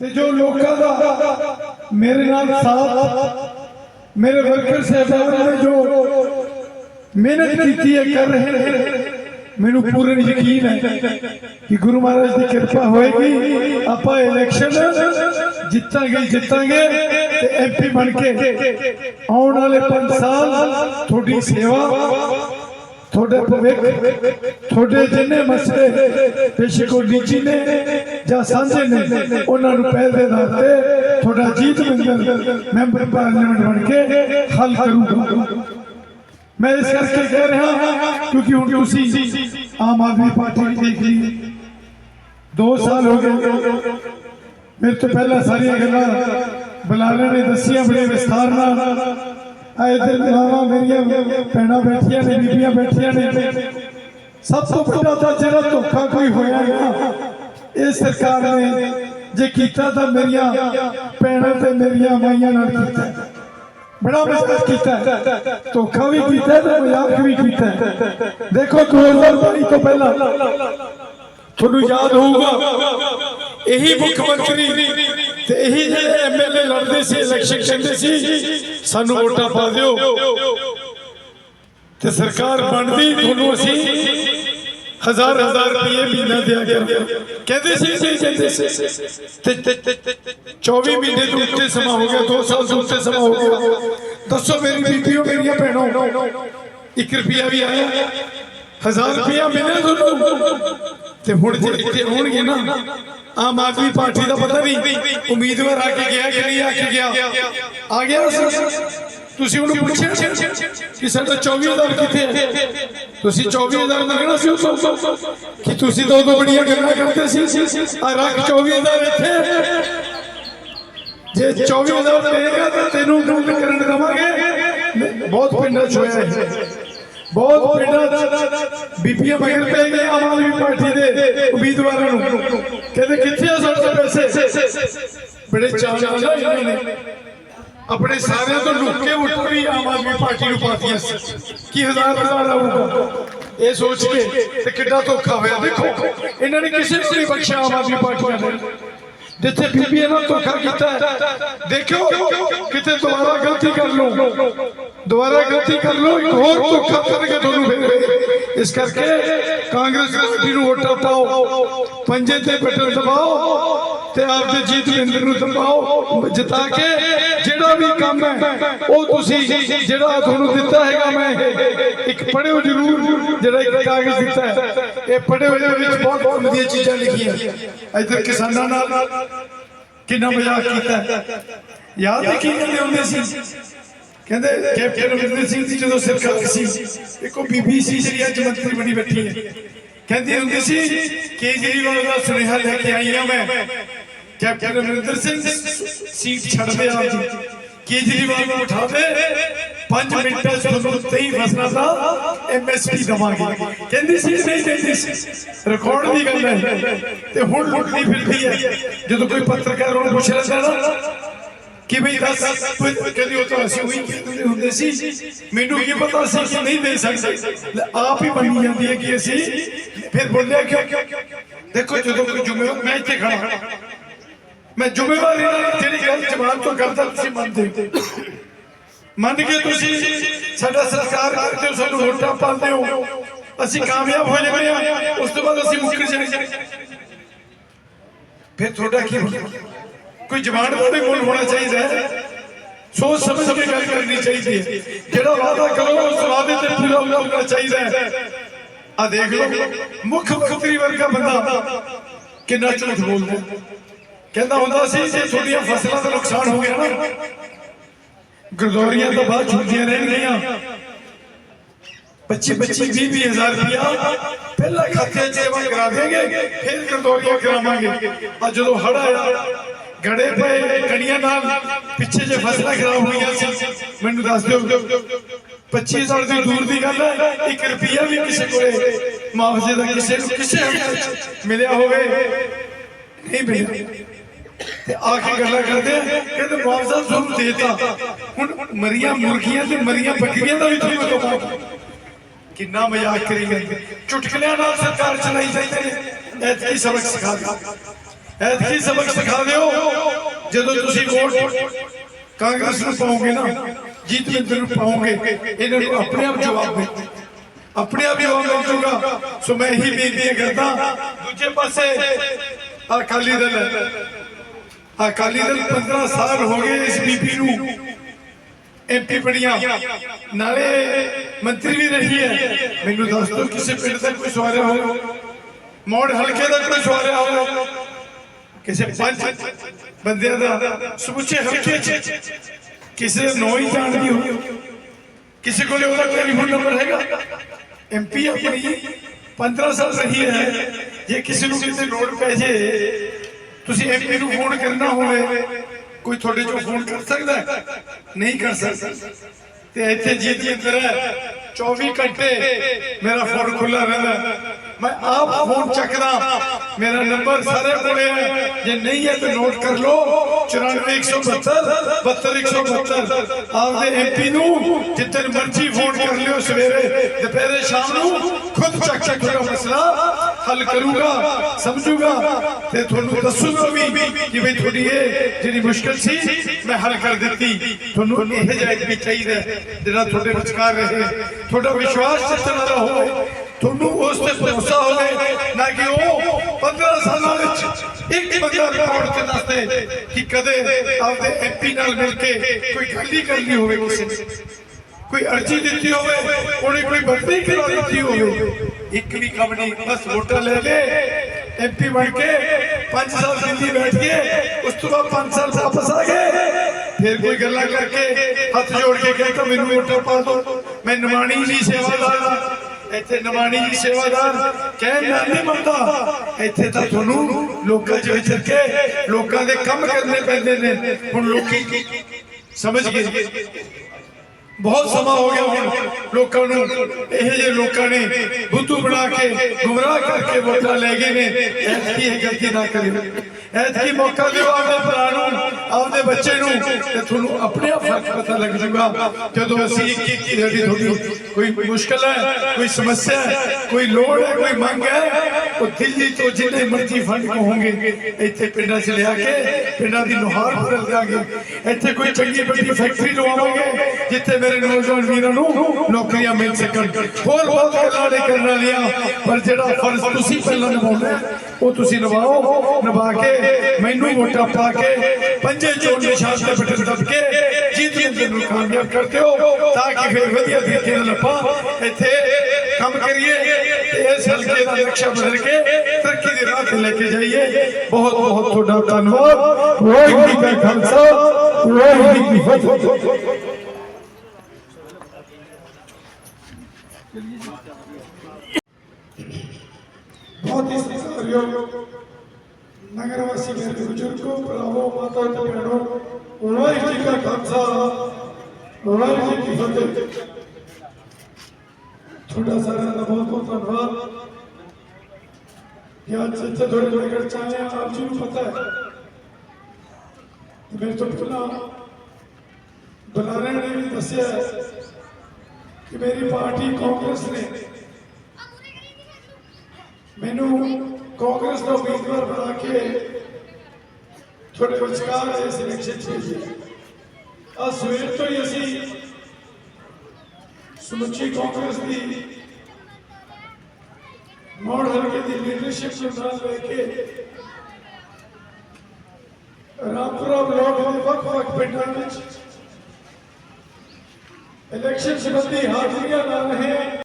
ਤੇ ਜੋ ਲੋਕਾਂ ਦਾ ਮੇਰੇ ਨਾਲ ਸਾਥ, ਮੇਰੇ ਵਰਕਰ ਸਹਿਬਾਨ ਨੇ ਜੋ ਮਿਹਨਤ ਕੀਤੀ ਹੈ, ਕਰ ਰਹੇ ਨੇ, ਮੈਨੂੰ ਪੂਰਨ ਯਕੀਨ ਹੈ ਕਿ ਗੁਰੂ ਮਹਾਰਾਜ ਦੀ ਕਿਰਪਾ ਹੋਏਗੀ। ਆਪਾਂ ਇਲੈਕਸ਼ਨ ਜਿੱਤਾਂਗੇ ਜਿੱਤਾਂਗੇ ਤੇ ਐਮਪੀ ਬਣ ਕੇ ਆਉਣ ਵਾਲੇ 5 ਸਾਲ ਤੁਹਾਡੀ ਸੇਵਾ ਤੁਹਾਡੇ ਭਵਿੱਖ ਤੁਹਾਡੇ ਜਿੰਨੇ ਮਸਲੇ ਬੇਸ਼ੱਕ ਉਹ ਨਿੱਜੀ ਨੇ ਜਾਂ ਸਾਂਝੇ ਨੇ ਉਹਨਾਂ ਨੂੰ ਪਹਿਲ ਦੇ ਆਧਾਰ ਤੇ ਤੁਹਾਡਾ ਜੀਤ ਮੰਗਲ ਮੈਂਬਰ ਪਾਰਲੀਮੈਂਟ ਬਣ ਕੇ ਹੱਲ ਕਰੂਗਾ ਮੈਂ ਇਸ ਕਰਕੇ ਕਹਿ ਰਿਹਾ ਕਿਉਂਕਿ ਹੁਣ ਤੁਸੀਂ ਆਮ ਆਦਮੀ ਪਾਰਟੀ ਦੇਖ ਲਈ 2 ਸਾਲ ਹੋ ਗਏ ਮੇਰੇ ਤੋਂ ਪਹਿਲਾਂ ਸਾਰੀਆਂ ਗੱਲਾਂ ਬਲਾਲੇ ਨੇ ਦੱਸੀਆਂ ਬੜੇ ਵਿਸਥਾਰ ਨਾਲ ਆ ਇਧਰ ਮਾਵਾਂ ਮੇਰੀਆਂ ਭੈਣਾਂ ਬੈਠੀਆਂ ਨੇ, ਬੀਬੀਆਂ ਬੈਠੀਆਂ ਨੇ। ਸਭ ਤੋਂ ਵੱਡਾ ਤਾਂ ਜਿਹੜਾ ਧੋਖਾ ਕੋਈ ਹੋਇਆ ਨਾ ਇਹ ਸਰਕਾਰ ਨੇ ਜੇ ਕੀਤਾ ਤਾਂ ਮੇਰੀਆਂ ਭੈਣਾਂ ਤੇ ਮੇਰੀਆਂ ਮਾਈਆਂ ਨਾਲ ਕੀਤਾ। ਬੜਾ ਮਜ਼ਾਕ ਕੀਤਾ ਧੋਖਾ ਵੀ ਕੀਤਾ ਤੇ ਮਜ਼ਾਕ ਵੀ ਕੀਤਾ ਦੇਖੋ 2022 ਤੋਂ ਪਹਿਲਾਂ। ਤੁਹਾਨੂੰ ਯਾਦ ਹੋਊਗਾ, ਇਹੀ ਮੁੱਖ ਮੰਤਰੀ ਤੇ ਇਹੀ ਜਿਹੜੇ ਐਮਐਲਏ ਲੜਦੇ ਸੀ ਇਲੈਕਸ਼ਨ ਕਹਿੰਦੇ ਸੀ, ਸਾਨੂੰ ਵੋਟਾਂ ਪਾ ਦਿਓ। ਤੇ ਸਰਕਾਰ ਬਣਦੀ ਤੁਹਾਨੂੰ ਅਸੀਂ ਹਜ਼ਾਰ ਹਜ਼ਾਰ ਰੁਪਏ ਮਹੀਨਾ ਦਿਆ ਕਰਾਂਗੇ ਕਹਿੰਦੇ ਸੀ ਸੀ, ਕਹਿੰਦੇ ਸੀ। ਤੇ 24 ਮਹੀਨੇ ਤੋਂ ਉੱਤੇ ਸਮਾਂ ਹੋ ਗਿਆ 2 ਸਾਲ ਤੋਂ ਉੱਤੇ ਸਮਾਂ ਹੋ ਗਿਆ। ਦੱਸੋ ਮੇਰੀ ਬੀਬੀਓ, ਮੇਰੀਆਂ ਭੈਣੋ 1 ਰੁਪਿਆ ਵੀ ਆਇਆ? ਹਜ਼ਾਰ ਰੁਪਿਆ ਮਿਲਿਆ ਤੁਹਾਨੂੰ? ਤੇ ਹੁਣ ਜੇ ਇੱਥੇ ਹੋਣਗੇ ਨਾ ਆਮ ਆਦਮੀ ਪਾਰਟੀ ਦਾ ਪਤਾ ਨਹੀਂ ਉਮੀਦਵਾਰ ਆ ਕੇ ਗਿਆ ਕਿ ਨਹੀਂ ਆ ਕੇ ਗਿਆ। ਆ ਗਿਆ ਤੁਸੀਂ ਉਹਨੂੰ ਪੁੱਛਿਆ ਕਿ ਸਾਡਾ 24000 ਕਿੱਥੇ ਹੈ? ਤੁਸੀਂ 24000 ਮੰਗਣਾ ਸੀ ਉਸ ਕਿ ਤੁਸੀਂ ਦੋ ਦੋ ਬੜੀਆਂ ਗੱਲਾਂ ਕਰਦੇ ਸੀ। ਆ ਰੱਖ 24000 ਇੱਥੇ। ਜੇ 24000 ਦੇਗਾ ਤਾਂ ਤੈਨੂੰ ਡੂਬ ਕਰਨ ਦਵਾਂਗੇ ਬਹੁਤ ਪਿੰਡਾਂ ਚ ਹੋਇਆ ਹੈ ਬਹੁਤ ਪਿੰਡਾਂ ਚ ਬੀਬੀਆਂ ਮਗਰ ਪੈ ਗਏ ਆਮ ਆਦਮੀ ਪਾਰਟੀ ਦੇ ਉਮੀਦਵਾਰਾਂ ਨੂੰ। ਕਹਿੰਦੇ ਕਿੱਥੇ ਆ ਸਾਡੇ ਪੈਸੇ? ਬੜੇ ਚਾਅ ਨਾਲ ਇਹਨਾਂ ਨੇ। ਆਪਣੇ ਸਾਰਿਆਂ ਤੋਂ ਲੁੱਕ ਕੇ ਉੱਠ ਵੀ ਆਮ ਆਦਮੀ ਪਾਰਟੀ ਨੂੰ ਪਾਤੀਆਂ ਸੀ। ਕੀ ਹਜ਼ਾਰ ਹਜ਼ਾਰ ਆਊਗਾ? ਇਹ ਸੋਚ ਕੇ ਤੇ ਕਿੱਡਾ ਧੋਖਾ ਹੋਇਆ। ਦੇਖੋ ਇਹਨਾਂ ਨੇ ਕਿਸੇ ਨੂੰ ਨਹੀਂ ਬਖਸ਼ਿਆ ਆਮ ਆਦਮੀ ਪਾਰਟੀ ਨੇ। ਜਿੱਥੇ ਬੀਬੀਆਂ ਨਾਲ ਧੋਖਾ ਕੀਤਾ ਦੇਖਿਓ ਕਿਤੇ ਦੁਬਾਰਾ ਗਲਤੀ ਕਰ ਲਓ ਦੁਬਾਰਾ ਗਲਤੀ ਕਰ ਲਓ, ਇੱਕ ਹੋਰ ਧੋਖਾ ਕਰਨਗੇ ਤੁਹਾਨੂੰ ਫਿਰ। ਇਸ ਕਰਕੇ ਕਾਂਗਰਸ ਪਾਰਟੀ ਨੂੰ ਵੋਟਾਂ ਪਾਓ, ਪੰਜੇ ਤੇ ਬਟਨ ਦਬਾਓ ਤੇ ਆਪਦੇ ਜੀਤ ਨੂੰ ਦਬਾਓ। ਜਿਤਾ ਕੇ ਜਿਹੜਾ ਵੀ ਕੰਮ ਹੈ, ਉਹ ਤੁਸੀਂ ਜਿਹੜਾ ਤੁਹਾਨੂੰ ਦਿੱਤਾ ਹੈਗਾ ਮੈਂ, ਇੱਕ ਪੜਿਓ ਜ਼ਰੂਰ ਜਿਹੜਾ ਇੱਕ ਕਾਗਜ਼ ਦਿੱਤਾ ਹੈ। ਇਹ ਪੜਿਓ ਦੇ ਵਿੱਚ ਬਹੁਤ ਵਧੀਆ ਚੀਜ਼ਾਂ ਲਿਖੀਆਂ। ਇੱਧਰ ਕਿਸਾਨਾਂ ਨਾਲ ਕਿੰਨਾ ਮਜ਼ਾਕ ਕੀਤਾ ਯਾਦ ਕੀ ਕਹਿੰਦੇ ਹੁੰਦੇ ਸੀ? ਕਹਿੰਦੇ, ਕੈਪਟਨ ਅਮਰਿੰਦਰ ਸਿੰਘ ਦੀ ਜਦੋਂ ਸਰਕਾਰ ਸੀ ਇੱਕੋ ਬੀਬੀ ਸੀ ਜਿਹੜੀ ਅੱਜ ਮੰਤਰੀ ਬਣੀ ਬੈਠੀ ਹੈ। ਕਹਿੰਦੇ ਹੁੰਦੇ ਸੀ, ਕੇਜਰੀਵਾਲ ਦਾ ਸੁਨੇਹਾ ਲੈ ਕੇ ਆਈ ਹਾਂ ਮੈਂ। ਕੈਪਟਨ ਅਮਰਿੰਦਰ ਸਿੰਘ ਸੀਟ ਛੱਡ ਦੇ ਆਪਦੀ ਕੇਜਰੀਵਾਲ ਨੂੰ ਉਠਾ ਦੇ 5 ਮਿੰਟਾਂ ਚ ਤੁਹਾਨੂੰ 23 ਫਸਲਾਂ ਦਾ ਐਮਐਸਪੀ ਦਵਾਂਗੇ। ਕਹਿੰਦੀ ਸੀ, ਨਹੀਂ ਕਹਿੰਦੀ ਸੀ ਰਿਕਾਰਡ ਦੀ ਗੱਲ ਹੈ। ਤੇ ਹੁਣ ਲੁੱਟਦੀ ਫਿਰਦੀ ਹੈ। ਜਦੋਂ ਕੋਈ ਪੱਤਰਕਾਰ ਉਹਨੂੰ ਪੁੱਛ ਲੈਂਦਾ ਨਾ ਕਿ ਭਈ ਦੱਸ ਕਹਿੰਦੀ ਉਹ ਤਾਂ ਅਸੀਂ ਉਹੀ ਕਹਿੰਦੇ ਹੁੰਦੇ ਸੀ, ਮੈਨੂੰ ਕੀ ਪਤਾ ਸੀ ਕਿ ਨਹੀਂ ਦੇ ਸਕਦੇ। ਆਪ ਹੀ ਮੰਨੀ ਜਾਂਦੀ ਹੈ ਕਿ ਅਸੀਂ ਫਿਰ ਬੋਲਿਆ ਕਿਉਂ ਦੇਖੋ ਜਦੋਂ ਕੋਈ ਜ਼ਿੰਮੇਵਾਰ ਮੈਂ ਇੱਥੇ ਖੜਾ ਮੈਂ ਜ਼ਿੰਮੇਵਾਰੀ ਜਿਹੜੀ ਗੱਲ ਜਵਾਬ ਤੋਂ ਕਰਦਾ, ਤੁਸੀਂ ਮੰਨਦੇ ਮੰਨ ਕੇ ਤੁਸੀਂ ਸਾਡਾ ਸਤਿਕਾਰ ਕਰਦੇ ਹੋ, ਸਾਨੂੰ ਵੋਟਾਂ ਪਾਉਂਦੇ ਹੋ। ਅਸੀਂ ਕਾਮਯਾਬ ਹੋ ਜਾਂਦੇ ਹਾਂ, ਉਸ ਤੋਂ ਬਾਅਦ ਅਸੀਂ ਮੁੱਕਰ ਜਾਂਦੇ ਫਿਰ ਤੁਹਾਡਾ ਕੀ ਹੋਣਾ ਕੋਈ ਜਵਾਨ ਦਾ ਵੀ ਮੁੱਲ ਹੋਣਾ ਚਾਹੀਦਾ ਹੈ ਸੋਚ ਸਮਝ ਕੇ ਗੱਲ ਕਰਨੀ ਚਾਹੀਦੀ ਹੈ ਜਿਹੜਾ ਵਾਅਦਾ ਕਰੋ ਉਸ ਵਾਅਦੇ ਤੇ ਪੂਰਾ ਉਤਰਨਾ ਚਾਹੀਦਾ ਹੈ ਆ ਦੇਖ ਲਓ ਮੁੱਖ ਮੰਤਰੀ ਵਰਗਾ ਬੰਦਾ ਕਿੰਨਾ ਝੂਠ ਬੋਲਦਾ ਹੈ। ਕਹਿੰਦਾ ਹੁੰਦਾ ਸੀ ਜੇ ਤੁਹਾਡੀਆਂ ਫਸਲਾਂ ਦਾ ਨੁਕਸਾਨ ਹੋ ਗਿਆ ਨਾ ਗੁਰਦੁਆਰੀਆਂ ਤੋਂ ਬਾਅਦ ਛੁੱਟੀਆਂ ਰਹਿਣਗੀਆਂ 25 25 20 ਹਜ਼ਾਰ ਰੁਪਇਆ ਪਹਿਲਾਂ ਖਾਤੇ 'ਚ ਜਮ੍ਹਾਂ ਕਰਾ ਦੇਗੇ ਫਿਰ ਗੁਰਦੁਆਰੀਆਂ ਕਰਾਵਾਂਗੇ ਆ ਜਦੋਂ ਹੜ ਆਇਆ ਗੜੇ ਪਏ ਕਣੀਆਂ ਨਾਲ ਪਿੱਛੇ ਜੇ ਫਸਲਾਂ ਖਰਾਬ ਹੋਈਆਂ ਸੀ। ਮੈਨੂੰ ਦੱਸ ਦਿਓ 25 ਸਾਲ ਦੀ ਦੂਰ ਦੀ ਗੱਲ ਹੈ 1 ਰੁਪਿਆ ਵੀ ਕਿਸੇ ਕੋਲੇ ਮੁਆਵਜ਼ੇ ਦਾ ਕਿਸੇ ਨੂੰ ਕਿਸੇ ਮਿਲਿਆ ਹੋਵੇ। ਨਹੀਂ ਮਿਲਿਆ। ਤੇ ਆ ਕੇ ਗੱਲਾਂ ਕਰਦੇ ਕਹਿੰਦੇ ਮੁਆਵਜ਼ਾ ਤੁਹਾਨੂੰ ਦੇਤਾ। ਹੁਣ ਮਰੀਆਂ ਮੁਰਗੀਆਂ ਤੇ ਮਰੀਆਂ ਬੱਕਰੀਆਂ ਦਾ ਵੀ ਤੁਹਾਨੂੰ ਦਵਾਂਗੇ ਕਿੰਨਾ ਮਜ਼ਾਕ ਕਰੀ ਜਾਂਦੇ। ਚੁਟਕਲਿਆਂ ਨਾਲ ਸਰਕਾਰ ਚਲਾਈ ਜਾਂਦੇ ਨੇ ਐਤਕੀ ਸਬਕ ਸਿਖਾ ਦਿਓ। ਐਤਕੀ ਸਬਕ ਸਿਖਾ ਦਿਓ ਜਦੋਂ ਤੁਸੀਂ ਵੋਟ ਕਾਂਗਰਸ ਨੂੰ ਪਾਓਗੇ ਨਾ ਜੀਤਵਿੰਦਰ ਨੂੰ ਪਾਓਗੇ, ਇਹਨਾਂ ਨੂੰ ਆਪਣੇ ਆਪ ਜਵਾਬ ਦੇ ਆਪਣੇ ਆਪ ਜਵਾਬ ਮਿਲ ਸੋ ਮੈਂ ਇਹੀ ਬੇਨਤੀ ਕਰਦਾ, ਦੂਜੇ ਪਾਸੇ ਅਕਾਲੀ ਦਲ ਹੈ। ਅਕਾਲੀ ਦਲ 15 ਸਾਲ ਹੋ ਗਏ ਇਸ ਬੀਬੀ ਨੂੰ ਐਮਪੀ ਬਣੀਆਂ। ਨਾਲੇ ਮੰਤਰੀ ਵੀ ਰਹੀ ਹੈ। ਮੈਨੂੰ ਦੱਸ ਦਿਓ, ਕਿਸੇ ਪਿੰਡ ਦਾ ਕੋਈ ਸਵਾਰਿਆ ਹੋਵੇ ਮੋੜ ਹਲਕੇ ਦਾ ਕੋਈ ਸਵਾਰਿਆ ਹੋਵੇ ਕਿਸੇ ਪੰਜ ਬੰਦਿਆਂ ਦਾ ਸਮੁੱਚੇ ਹਲਕੇ 'ਚ ਕਿਸੇ ਦਾ ਹੀ ਜਾਣਦੀ ਹੋਵੇ। ਕਿਸੇ ਕੋਲੇ ਉਹਦਾ ਟੈਲੀਫੋਨ ਨੰਬਰ ਹੈਗਾ। ਐਮਪੀ ਆਪਣੀ 15 ਸਾਲ ਰਹੀ ਹੈ। ਜੇ ਕਿਸੇ ਨੂੰ ਕਿਸੇ ਲੋੜ ਪੈ ਜੇ, ਤੁਸੀਂ ਐਮਪੀ ਨੂੰ ਫੋਨ ਕਰਨਾ ਹੋਵੇ, ਕੋਈ ਤੁਹਾਡੇ ਚੋਂ ਫੋਨ ਕਰ ਸਕਦਾ ਨਹੀਂ ਕਰ ਸਕਦਾ। ਤੇ ਇੱਥੇ ਜੀਤ ਜਿੰਦਰ ਹੈ 24 ਘੰਟੇ ਮੇਰਾ ਫੋਨ ਖੁੱਲਾ ਰਹਿੰਦਾ। ਹੈ। ਮੈਂ ਆਪ ਫੋਨ ਚੱਕਦਾ ਮੇਰਾ ਨੰਬਰ ਸਾਰੇ ਕੋਲੇ ਹੈ ਜੇ ਨਹੀਂ ਹੈ ਤਾਂ ਨੋਟ ਕਰ ਲਓ। 94172 72172 ਆਪਦੇ ਐਮਪੀ ਨੂੰ ਜਿੱਥੇ ਮਰਜ਼ੀ ਫੋਨ ਕਰ ਲਿਓ ਸਵੇਰੇ। ਦੁਪਹਿਰੇ ਸ਼ਾਮ ਨੂੰ ਖੁਦ ਚੱਕ ਚੱਕ ਕੇ ਮਸਲਾ ਹੱਲ ਕਰੂਗਾ, ਸਮਝੂਗਾ ਤੇ ਤੁਹਾਨੂੰ ਦੱਸੂਗਾ ਵੀ ਕਿ ਵੀ ਤੁਹਾਡੀ ਇਹ ਜਿਹੜੀ ਮੁਸ਼ਕਲ ਸੀ, ਮੈਂ ਹੱਲ ਕਰ ਦਿੱਤੀ। ਤੁਹਾਨੂੰ ਇਹ ਜਿਹਾ ਵੀ ਚਾਹੀਦਾ ਜਿਹੜਾ ਤੁਹਾਡੇ ਵਿਚਕਾਰ ਰਹੇ। ਤੁਹਾਡਾ ਵਿਸ਼ਵਾਸ ਜਿੱਤਣ ਹੋਵੇ। ਤੁਹਾਨੂੰ ਉਸ ਤੇ ਭਰੋਸਾ ਹੋਵੇ ਨਾ ਕਿ ਉਹ 15 ਸਾਲਾਂ ਵਿੱਚ ਇੱਕ ਬੰਦਾ ਰਿਕਾਰਡ ਤੇ ਦੱਸਦੇ ਕਿ ਕਦੇ ਆਪਦੇ ਐਮਪੀ ਨਾਲ ਮਿਲ ਕੇ ਕੋਈ ਗੱਲ ਹੀ ਕਰਨੀ ਹੋਵੇ ਕਿਸੇ ਨੇ। ਕੋਈ ਅਰਜ਼ੀ ਦਿੱਤੀ ਹੋਵੇ ਉਹਨੇ ਕੋਈ ਬਦਲੀ ਕਰਾ ਦਿੱਤੀ ਹੋਵੇ। ਇੱਕ ਵੀ ਕੰਮ ਨਹੀਂ ਬਸ ਵੋਟਾਂ ਲੈ ਲੈ ਐਮਪੀ ਬਣ ਕੇ 5 ਸਾਲ ਦਿੱਲੀ ਬੈਠ ਕੇ ਉਸ ਤੋਂ ਬਾਅਦ 5 ਸਾਲ ਵਾਪਸ ਆ ਗਏ। ਫਿਰ ਕੋਈ ਗੱਲਾਂ ਕਰਕੇ ਹੱਥ ਜੋੜ ਕੇ ਕਹਿੰਦਾ ਮੈਨੂੰ ਵੋਟਾਂ ਪਾ ਦਿਓ। ਮੈਂ ਨਿਮਾਣੀ ਦੀ ਸੇਵਾਦਾਰ ਹਾਂ ਇੱਥੇ ਨਿਮਾਣੀ ਦੀ ਸੇਵਾਦਾਰ, ਕਹਿਣ ਨਾਲ ਨਹੀਂ ਮੰਨਦਾ। ਇੱਥੇ ਤਾਂ ਤੁਹਾਨੂੰ ਲੋਕਾਂ 'ਚ ਵਿਚਰ ਕੇ ਲੋਕਾਂ ਦੇ ਕੰਮ ਕਰਨੇ ਪੈਂਦੇ ਨੇ। ਹੁਣ ਲੋਕੀ ਸਮਝ ਗਏ। ਬਹੁਤ ਸਮਾਂ ਹੋ ਗਿਆ ਹੁਣ ਲੋਕਾਂ ਨੂੰ। ਇਹ ਜਿਹੇ ਲੋਕਾਂ ਨੇ ਬੁੱਧੂ ਬਣਾ ਕੇ ਗੁੰਮਰਾਹ ਕਰਕੇ ਵੋਟਾਂ ਲੈ ਗਏ ਨੇ। ਐਤਕੀ ਗਲਤੀ ਨਾ ਕਰਿਓ ਐਤਕੀ ਮੌਕਾ ਦਿਓ ਆਪਦੇ ਭਰਾ ਨੂੰ, ਆਪਦੇ ਬੱਚੇ ਨੂੰ, ਤੇ ਤੁਹਾਨੂੰ ਆਪਣੇ ਆਪ ਫ਼ਰਕ ਪਤਾ ਲੱਗ ਜਾਊਗਾ ਜਦੋਂ ਅਸੀਂ ਇੱਕ ਇੱਕ ਜਿਹੜੀ ਤੁਹਾਡੀ ਕੋਈ ਮੁਸ਼ਕਲ ਹੈ, ਕੋਈ ਸਮੱਸਿਆ ਹੈ, ਕੋਈ ਲੋੜ ਹੈ, ਕੋਈ ਮੰਗ ਹੈ, ਉਹ ਦਿੱਲੀ ਤੋਂ ਜਿੰਨੇ ਮਰਜ਼ੀ ਫੰਡ ਕਹੋਗੇ, ਇੱਥੇ ਪਿੰਡਾਂ 'ਚ ਲਿਆ ਕੇ, ਪਿੰਡਾਂ ਦੀ ਨੁਹਾਰ ਬਦਲ ਦਿਆਂਗੇ। ਇੱਥੇ ਕੋਈ ਚੰਗੀ ਵੱਡੀ ਫੈਕਟਰੀ ਲਵਾਵਾਂਗੇ, ਜਿੱਥੇ ਮੇਰੇ ਨੌਜਵਾਨ ਵੀਰਾਂ ਨੂੰ ਨੌਕਰੀਆਂ ਮਿਲ ਸਕਣ। ਹੋਰ ਬਹੁਤ ਗੱਲਾਂ ਨੇ ਕਰਨ ਵਾਲੀਆਂ, ਪਰ ਜਿਹੜਾ ਫਰਜ਼ ਤੁਸੀਂ ਪਹਿਲਾਂ ਨਿਭਾਉਣਾ ਉਹ ਤੁਸੀਂ ਨਿਭਾਓ, ਨਿਭਾ ਕੇ ਮੈਨੂੰ ਵੋਟਾਂ ਪਾ ਕੇ ਪੰਜੇ ਚੋਣ ਨਿਸ਼ਾਨ ਤੇ ਬਟਨ ਦਬ ਕੇ ਜੀਤ ਜਿੰਦ ਨੂੰ ਕਾਮਯਾਬ ਕਰ ਦਿਓ, ਤਾਂ ਕਿ ਫਿਰ ਵਧੀਆ ਤਰੀਕੇ ਨਾਲ ਆਪਾਂ ਇੱਥੇ ਕੰਮ ਕਰੀਏ ਤੇ ਇਸ ਹਲਕੇ ਦਾ ਨਕਸ਼ਾ ਬਦਲ ਕੇ ਤਰੱਕੀ ਦੇ ਰਾਹ ਤੇ ਲੈ ਕੇ ਜਾਈਏ। ਬਹੁਤ ਬਹੁਤ ਤੁਹਾਡਾ ਧੰਨਵਾਦ। ਵਾਹਿਗੁਰੂ ਜੀ ਕਾ ਖਾਲਸਾ, ਵਾਹਿਗੁਰੂ ਜੀ ਕੀ ਫਤਿਹ। ਬਹੁਤ ਹੀ ਸਤਿਕਾਰਯੋਗ ਨਗਰ ਵਾਸੀ ਮੇਰੇ ਬਜ਼ੁਰਗੋ, ਭਰਾਵੋ, ਮਾਤਾ ਤੇ ਭੈਣੋ ਵਾਹਿਗੁਰੂ ਜੀ ਕਾ ਖਾਲਸਾ ਵਾਹਿਗੁਰੂ ਜੀ ਕੀ ਤੁਹਾਡਾ ਸਾਰਿਆਂ ਦਾ ਬਹੁਤ ਬਹੁਤ ਧੰਨਵਾਦ। ਕਿ ਅੱਜ ਇੱਥੇ ਨਗਰ ਚ ਆਪ ਜੀ ਨੂੰ ਪਤਾ ਹੈ ਕਿ ਮੇਰੇ ਤੋਂ ਪਹਿਲਾਂ ਬੁਲਾਰੇ ਨੇ ਵੀ ਦੱਸਿਆ ਕਿ ਮੇਰੀ ਪਾਰਟੀ ਕਾਂਗਰਸ ਨੇ ਮੈਨੂੰ ਕਾਂਗਰਸ ਦਾ ਉਮੀਦਵਾਰ ਬਣਾ ਕੇ ਤੁਹਾਡੇ ਵਿਚਕਾਰ ਇਸ ਇਲੈਕਸ਼ਨ ਚ ਆ ਸਵੇਰ ਤੋਂ ਹੀ ਅਸੀਂ ਸਮੁੱਚੀ ਕਾਂਗਰਸ ਦੀ ਮੋੜ ਹਲਕੇ ਦੀ ਲੀਡਰਸ਼ਿਪ ਨੂੰ ਲੈ ਕੇ ਰਾਮਪੁਰਾ ਬਲਾਕ ਦੇ ਵੱਖ-ਵੱਖ ਪਿੰਡਾਂ ਵਿੱਚ ਇਲੈਕਸ਼ਨ ਸੰਬੰਧੀ ਹਾਜ਼ਰੀਆਂ ਲਾ ਰਹੇ